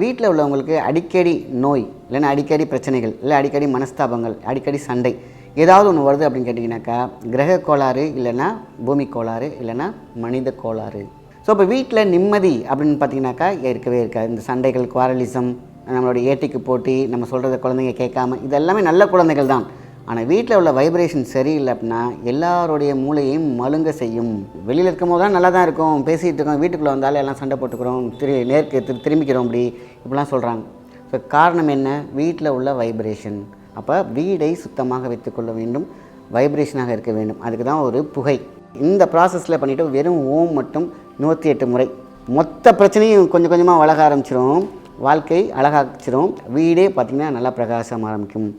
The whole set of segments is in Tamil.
வீட்டில் உள்ளவங்களுக்கு அடிக்கடி நோய் இல்லைன்னா அடிக்கடி பிரச்சனைகள் இல்லை அடிக்கடி மனஸ்தாபங்கள் அடிக்கடி சண்டை ஏதாவது ஒன்று வருது அப்படின்னு கேட்டிங்கனாக்கா கிரக கோளாறு இல்லைன்னா பூமி கோளாறு இல்லைன்னா மனித கோளாறு. ஸோ இப்போ வீட்டில் நிம்மதி அப்படின்னு பார்த்தீங்கன்னாக்கா இருக்கவே இருக்காது. இந்த சண்டைகள் குவாரலிசம் நம்மளோட ஏட்டிக்கு போட்டி நம்ம சொல்கிறத குழந்தைங்க கேட்காம இது எல்லாமே நல்ல குழந்தைகள் தான். ஆனால் வீட்டில் உள்ள வைப்ரேஷன் சரியில்லை அப்படின்னா எல்லாருடைய மூளையையும் மழுங்க செய்யும். வெளியில் இருக்கும் போது தான் நல்லா தான் இருக்கும். பேசிகிட்டு இருக்கோம். வீட்டுக்குள்ளே வந்தாலும் எல்லாம் சண்டை போட்டுக்கிறோம். திரு நேருக்கு திரு திரும்பிக்கிறோம் இப்படி இப்படிலாம் சொல்கிறாங்க ஸோ காரணம் என்ன? வீட்டில் உள்ள வைப்ரேஷன் அப்போ வீடை சுத்தமாக வைத்துக்கொள்ள வேண்டும். வைப்ரேஷனாக இருக்க வேண்டும். அதுக்கு தான் ஒரு புகை. இந்த ப்ராசஸில் பண்ணிவிட்டு வெறும் ஓம் மட்டும் நூற்றி எட்டு முறை. மொத்த பிரச்சனையும் கொஞ்சம் கொஞ்சமாக வளக ஆரம்பிச்சிரும். வாழ்க்கை அழகாச்சிரும் வீடே பார்த்திங்கன்னா நல்லா பிரகாசம் ஆரம்பிக்கும்.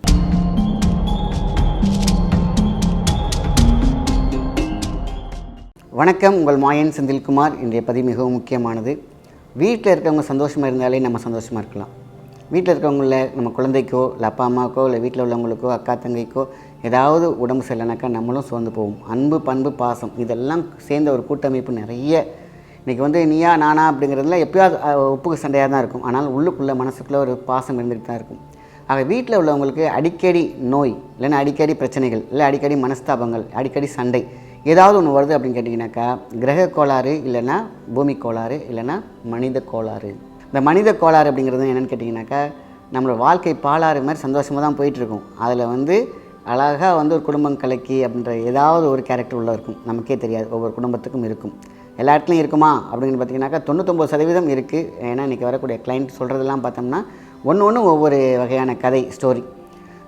வணக்கம். உங்கள் மாயன் செந்தில்குமார். இன்றைய பதிவு மிகவும் முக்கியமானது. வீட்டில் இருக்கவங்க சந்தோஷமாக இருந்தாலே நம்ம சந்தோஷமாக இருக்கலாம். வீட்டில் இருக்கவங்கள நம்ம குழந்தைக்கோ இல்லை அப்பா அம்மாவுக்கோ இல்லை வீட்டில் உள்ளவங்களுக்கோ அக்கா தங்கைக்கோ ஏதாவது உடம்பு சரியில்லைனாக்கா நம்மளும் சோர்ந்து போவோம். அன்பு பண்பு பாசம். இதெல்லாம் சேர்ந்த ஒரு கூட்டமைப்பு நிறைய. இன்றைக்கி வந்து நீயா நானா அப்படிங்கிறதுல எப்பயாவது ஒப்புக்கு சண்டையாக தான் இருக்கும். ஆனால் உள்ளுக்குள்ளே மனசுக்குள்ளே ஒரு பாசம் இருந்துகிட்டு தான் இருக்கும். ஆக வீட்டில் உள்ளவங்களுக்கு அடிக்கடி நோய் இல்லைன்னா அடிக்கடி பிரச்சனைகள் இல்லை அடிக்கடி மனஸ்தாபங்கள் அடிக்கடி சண்டை ஏதாவது ஒன்று வருது அப்படின்னு கேட்டிங்கனாக்கா கிரக கோளாறு இல்லைன்னா பூமி கோளாறு இல்லைன்னா மனித கோளாறு. இந்த மனித கோளாறு அப்படிங்கிறது என்னென்னு கேட்டிங்கனாக்கா நம்மளோட வாழ்க்கை பாலாறு மாதிரி சந்தோஷமாக தான் போயிட்டுருக்கும். அதில் வந்து அழகாக வந்து ஒரு குடும்பம் கலக்கி அப்படின்ற ஏதாவது ஒரு கேரக்டர் உள்ள இருக்கும். நமக்கே தெரியாது. ஒவ்வொரு குடும்பத்துக்கும் இருக்கும். எல்லா இடத்துலையும் இருக்குமா? அப்படின்னு பார்த்தீங்கன்னாக்கா தொண்ணூத்தொம்பது சதவீதம் இருக்குது ஏன்னா இன்றைக்கி வரக்கூடிய கிளைண்ட் சொல்கிறதெல்லாம் பார்த்தோம்னா ஒன்று ஒன்று ஒவ்வொரு வகையான கதை ஸ்டோரி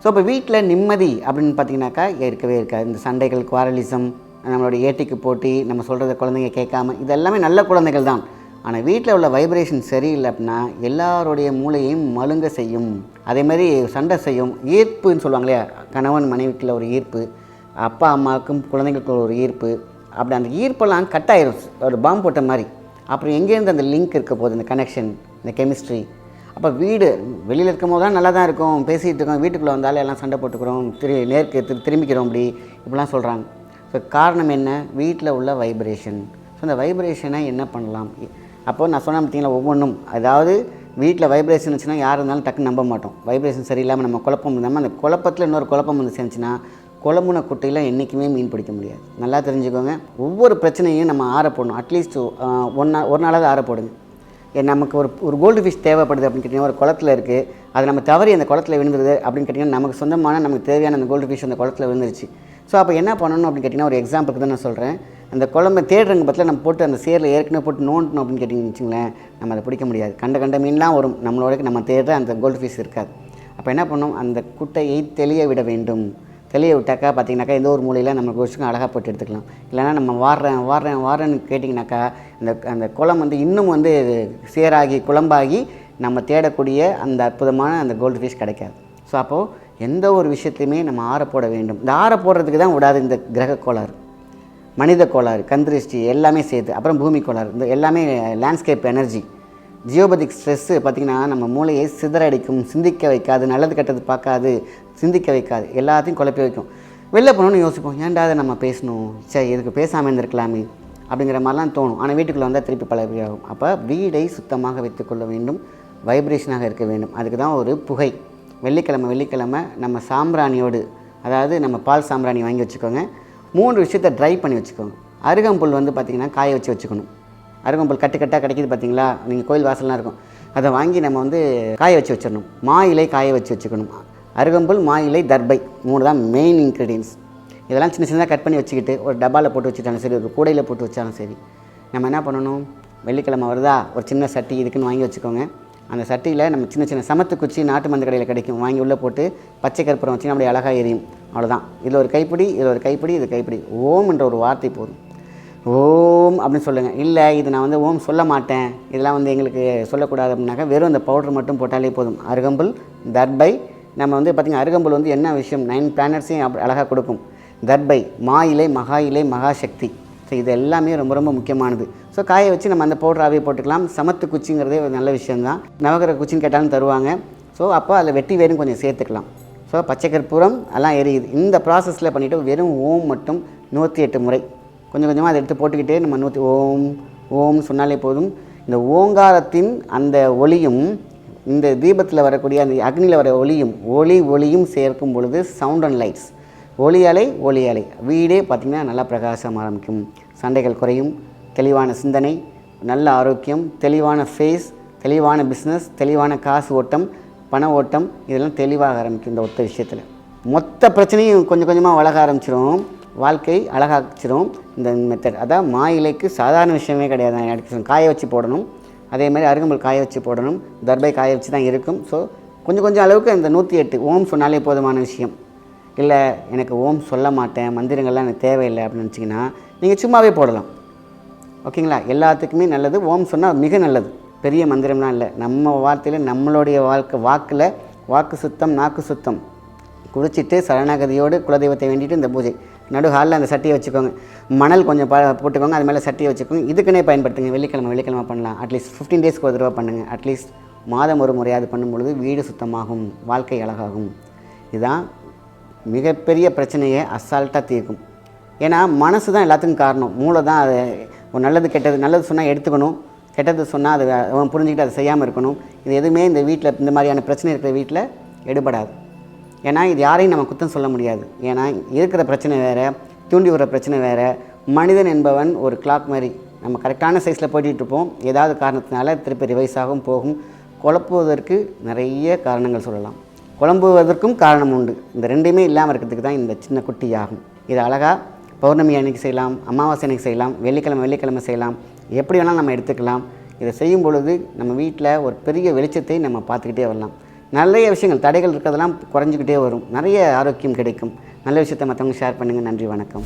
ஸோ இப்போ வீட்டில் நிம்மதி அப்படின்னு பார்த்தீங்கன்னாக்கா இருக்கவே இருக்காது. இந்த சண்டைகள் குவாரலிசம் நம்மளோட ஏட்டிக்கு போட்டி நம்ம சொல்கிறத குழந்தைங்க கேட்காம இது எல்லாமே நல்ல குழந்தைகள் தான். ஆனால் வீட்டில் உள்ள வைப்ரேஷன் சரியில்லை அப்படின்னா எல்லாருடைய மூளையையும் மழுங்க செய்யும். அதே மாதிரி சண்டை செய்யும். ஈர்ப்புன்னு சொல்லுவாங்க இல்லையா? கணவன் மனைவிக்குள்ள ஒரு ஈர்ப்பு அப்பா அம்மாவுக்கும் குழந்தைங்களுக்கு ஒரு ஈர்ப்பு. அப்படி அந்த ஈர்ப்பெல்லாம் கட் ஆயிரும். ஒரு பாம்பு போட்ட மாதிரி. அப்புறம் எங்கேருந்து அந்த லிங்க் இருக்க போகுது இந்த கனெக்ஷன் இந்த கெமிஸ்ட்ரி அப்போ வீடு வெளியில் இருக்கும் போது தான் நல்லா தான் இருக்கும். பேசிகிட்டு இருக்கோம். வீட்டுக்குள்ளே வந்தாலும் எல்லாம் சண்டை போட்டுக்கிறோம். திரு நேருக்கு திரு திரும்பிக்கிறோம் இப்படி இப்படிலாம் சொல்கிறாங்க இப்போ காரணம் என்ன? வீட்டில் உள்ள வைப்ரேஷன் ஸோ அந்த வைப்ரேஷனை என்ன பண்ணலாம்? அப்போது நான் சொன்னேன் பார்த்தீங்களா ஒவ்வொன்றும். அதாவது வீட்டில் வைப்ரேஷன் இருந்துச்சுன்னா யார் இருந்தாலும் டக்குன்னு நம்ப மாட்டோம். வைப்ரேஷன் சரியில்லாமல் நம்ம குழப்பம் இல்லாமல் அந்த குழப்பத்தில் இன்னொரு குழப்பம் வந்து சேர்ந்துச்சுன்னா குழம்புன குட்டையில் என்றைக்குமே மீன் பிடிக்க முடியாது. நல்லா தெரிஞ்சுக்கோங்க. ஒவ்வொரு பிரச்சனையும் நம்ம ஆற போடணும். அட்லீஸ்ட் ஒன் நாள் ஒரு நாளாவது ஆற போடுங்க. ஏன் நமக்கு ஒரு ஒரு கோல்டு ஃபிஷ் தேவைப்படுது அப்படின்னு கேட்டிங்கன்னா ஒரு குளத்துல இருக்குது அது நம்ம தவறி அந்த குளத்துல விழுந்துருது அப்படின்னு கேட்டிங்கன்னா நமக்கு சொந்தமான நமக்கு தேவையான அந்த கோல்டு ஃபிஷ் அந்த குளத்துல விழுந்துருச்சு. ஸோ அப்போ என்ன பண்ணணும் அப்படின்னு கேட்டிங்கன்னா ஒரு எக்ஸாம்பிளுக்கு தான் நான் சொல்கிறேன் அந்த குழம்பு தேடுறங்க பற்றில நம்ம போட்டு அந்த சேரில் ஏற்கனவே போட்டு நோண்டணும் அப்படின்னு கேட்டிங்கன்னு வச்சுங்களேன் நம்ம அதை பிடிக்க முடியாது. கண்ட கண்ட மீன்லாம் வரும். நம்மளோட நம்ம தேடுற அந்த கோல்டு ஃபிஷ் இருக்காது. அப்போ என்ன பண்ணணும்? அந்த குட்டையை தெளிய விட வேண்டும். தெளிய விட்டாக்கா பார்த்தீங்கன்னாக்கா எந்த ஒரு மூலையில் நம்ம குடிச்சுக்கும் அழகாக போட்டு எடுத்துக்கலாம். இல்லைன்னா நம்ம வாடுறேன் வாடுறேன் வாடுறேன்னு கேட்டிங்கனாக்கா அந்த அந்த குளம் வந்து இன்னும் வந்து சேராகி குழம்பாகி நம்ம தேடக்கூடிய அந்த அற்புதமான அந்த கோல்டு ஃபிஷ் கிடைக்காது. ஸோ அப்போது எந்த ஒரு விஷயத்தையுமே நம்ம ஆற போட வேண்டும். இந்த ஆற போடுறதுக்கு தான் விடாது இந்த கிரக கோளாறு. மனித கோளாறு கந்திருஷ்டி எல்லாமே சேர்த்து அப்புறம் பூமி கோளாறு இந்த எல்லாமே லேண்ட்ஸ்கேப் எனர்ஜி ஜியோபதிக் ஸ்ட்ரெஸ்ஸு பார்த்திங்கன்னா நம்ம மூளையை சிதறடிக்கும் சிந்திக்க வைக்காது நல்லது கெட்டது பார்க்காது சிந்திக்க வைக்காது எல்லாத்தையும் குழப்பி வைக்கும். வெளில போகணும்னு யோசிப்போம் ஏன்டா அதை நம்ம பேசணும்? சரி இதுக்கு பேசாமல் இருந்திருக்கலாமே? அப்படிங்கிற மாதிரிலாம் தோணும். ஆனால் வீட்டுக்குள்ளே வந்தால் திருப்பி பழகியாகும். ஆகும் அப்போ வீடை சுத்தமாக வைத்துக்கொள்ள வேண்டும் வைப்ரேஷனாக இருக்க வேண்டும். அதுக்கு தான் ஒரு புகை. வெள்ளிக்கிழமை வெள்ளிக்கிழமை நம்ம சாம்பிராணியோடு அதாவது நம்ம பால் சாம்பிராணி வாங்கி வச்சுக்கோங்க. மூன்று விஷயத்தை ட்ரை பண்ணி வச்சுக்கோங்க. அருகம்புல் வந்து பார்த்திங்கன்னா காய வச்சு வச்சுக்கணும். அருகம்புல் கட்டு கட்டாக கிடைக்கிது பார்த்தீங்களா நீங்கள் கோயில் வாசல்லாம் இருக்கும். அதை வாங்கி நம்ம வந்து காய வச்சு வச்சிடணும். மா இலை காய வச்சு வச்சுக்கணும். அருகம்புல் மா இலை தர்பை மூணு தான் மெயின் இன்க்ரீடியன்ஸ் இதெல்லாம் சின்ன சின்னதாக கட் பண்ணி வச்சுக்கிட்டு ஒரு டப்பாவில் போட்டு வச்சுட்டாலும் சரி ஒரு கூடையில் போட்டு வச்சாலும் சரி நம்ம என்ன பண்ணணும்? வெள்ளிக்கிழமை வருதா? ஒரு சின்ன சட்டி இதுக்குன்னு வாங்கி வச்சுக்கோங்க. அந்த சட்டியில் நம்ம சின்ன சின்ன சமத்து குச்சி நாட்டு மருந்து கடையில் கிடைக்கும். வாங்கி உள்ளே போட்டு பச்சை கற்பூரம் வச்சு அப்படியே அழகாக எரியும். அவ்வளோதான் இதில் ஒரு கைப்பிடி இதில் ஒரு கைப்பிடி இது கைப்பிடி. ஓம் என்ற ஒரு வார்த்தை போதும். ஓம் அப்படின்னு சொல்லுங்கள் இல்லை இது நான் வந்து ஓம் சொல்ல மாட்டேன். இதெல்லாம் வந்து எங்களுக்கு சொல்லக்கூடாது அப்படின்னாக்கா வெறும் அந்த பவுடர் மட்டும் போட்டாலே போதும். அருகம்புல் தர்பை. நம்ம வந்து பார்த்திங்கன்னா அருகம்புல் வந்து என்ன விஷயம்? நைன் பிளானட்ஸையும் அப்படி அழகாக கொடுக்கும். தர்பை மா இலை மகா இலை மகாசக்தி. ஸோ இது எல்லாமே ரொம்ப ரொம்ப முக்கியமானது. ஸோ காய வச்சு நம்ம அந்த பவுடராகவே போட்டுக்கலாம். சமத்து குச்சிங்கிறதே ஒரு நல்ல விஷயம்தான். நவகிரக குச்சின்னு கேட்டாலும் தருவாங்க. ஸோ அப்போ அதில் வெட்டி வேரும் கொஞ்சம் சேர்த்துக்கலாம். ஸோ பச்சை கற்பூரம் எல்லாம் எரியுது. இந்த ப்ராசஸில் பண்ணிவிட்டு வெறும் ஓம் மட்டும் நூற்றி எட்டு முறை. கொஞ்சம் கொஞ்சமாக அதை எடுத்து போட்டுக்கிட்டே நம்ம நூற்றி ஓம் ஓம் சொன்னாலே போதும். இந்த ஓங்காரத்தின் அந்த ஒளியும் இந்த தீபத்தில் வரக்கூடிய அந்த அக்னியில் வர ஒளியும் ஒளி ஒளியும் சேர்க்கும் பொழுது சவுண்ட் அண்ட் லைட்ஸ் ஒளி அலை ஒளி அலை. வீடே பார்த்திங்கன்னா நல்லா பிரகாசம் ஆரம்பிக்கும். சண்டைகள் குறையும். தெளிவான சிந்தனை நல்ல ஆரோக்கியம் தெளிவான ஃபேஸ் தெளிவான பிஸ்னஸ் தெளிவான காசு ஓட்டம் பண ஓட்டம் இதெல்லாம் தெளிவாக ஆரம்பிக்கும் இந்த ஒத்த விஷயத்தில். மொத்த பிரச்சனையும் கொஞ்சம் கொஞ்சமாக வளர ஆரம்பிச்சிரும். வாழ்க்கை அழகாச்சிரும் இந்த மெத்தட் அதான் மா இலைக்கு சாதாரண விஷயமே கிடையாது. நான் காய வச்சு போடணும். அதே மாதிரி அருகம்புல் காய வச்சு போடணும். தர்பை காய வச்சு தான் இருக்கும். ஸோ கொஞ்சம் கொஞ்சம் அளவுக்கு இந்த நூற்றி எட்டு ஓம் சொன்னாலே போதுமான விஷயம். இல்லை எனக்கு ஓம் சொல்ல மாட்டேன் மந்திரங்கள்லாம் எனக்கு தேவையில்லை அப்படின்னு நினச்சிங்கன்னா நீங்கள் சும்மாவே போடலாம். ஓகேங்களா? எல்லாத்துக்குமே நல்லது. ஓம் சொன்னால் மிக நல்லது. பெரிய மந்திரம்லாம் இல்லை. நம்ம வார்த்தையில் நம்மளுடைய வாழ்க்கை வாக்கில் வாக்கு சுத்தம் நாக்கு சுத்தம். குடிச்சிட்டு சரணாகதியோடு குலதெய்வத்தை வேண்டிட்டு இந்த பூஜை. நடு ஹாலில் அந்த சட்டியை வச்சுக்கோங்க. மணல் கொஞ்சம் ப போட்டுக்கோங்க அது மேலே சட்டியை வச்சுக்கோங்க. இதுக்குன்னே பயன்படுத்துங்க. வெள்ளிக்கிழமை வெள்ளிக்கிழமை பண்ணலாம். அட்லீஸ்ட் ஃபிஃப்டீன் டேஸ்க்கு ஒரு தடவை பண்ணுங்கள் அட்லீஸ்ட் மாதம் ஒரு முறையாவது பண்ணும் பொழுது வீடு சுத்தமாகும். வாழ்க்கை அழகாகும். இதுதான் மிகப்பெரிய பிரச்சனையை அசால்ட்டாக தீர்க்கும். ஏன்னா மனசு தான் எல்லாத்துக்கும் காரணம். மூளை தான் அது ஒரு நல்லது கெட்டது நல்லது சொன்னால் எடுத்துக்கணும். கெட்டது சொன்னால் அது அவன் புரிஞ்சுக்கிட்டு அதை செய்யாமல் இருக்கணும். இது எதுவுமே இந்த வீட்டில் இந்த மாதிரியான பிரச்சனை இருக்கிற வீட்டில் எடுபடாது. ஏன்னா இது யாரையும் நம்ம குத்தம் சொல்ல முடியாது. ஏன்னா இருக்கிற பிரச்சனை வேறு தூண்டி விடுற பிரச்சனை வேறு. மனிதன் என்பவன் ஒரு கிளாக் மாதிரி. நம்ம கரெக்டான சைஸில் போய்கிட்டு இருப்போம். ஏதாவது காரணத்தினால திருப்பி ரிவைஸ் ஆகும் போகும். குழப்புவதற்கு நிறைய காரணங்கள் சொல்லலாம். குழம்புவதற்கும் காரணம் உண்டு. இந்த ரெண்டுமே இல்லாமல் இருக்கிறதுக்கு தான் இந்த சின்ன குட்டி யாகம் இது அழகாக பௌர்ணமி அன்னைக்கு செய்யலாம் அமாவாசை அன்னைக்கு செய்யலாம் வெள்ளிக்கிழமை வெள்ளிக்கிழமை செய்யலாம் எப்படி வேணாலும் நம்ம எடுத்துக்கலாம். இதை செய்யும் பொழுது நம்ம வீட்டில் ஒரு பெரிய வெளிச்சத்தை நம்ம பார்த்துக்கிட்டே வரலாம். நிறைய விஷயங்கள் தடைகள் இருக்கிறதெல்லாம் குறைஞ்சிக்கிட்டே வரும். நிறைய ஆரோக்கியம் கிடைக்கும். நல்ல விஷயத்தை மற்றவங்க ஷேர் பண்ணுங்கள் நன்றி வணக்கம்.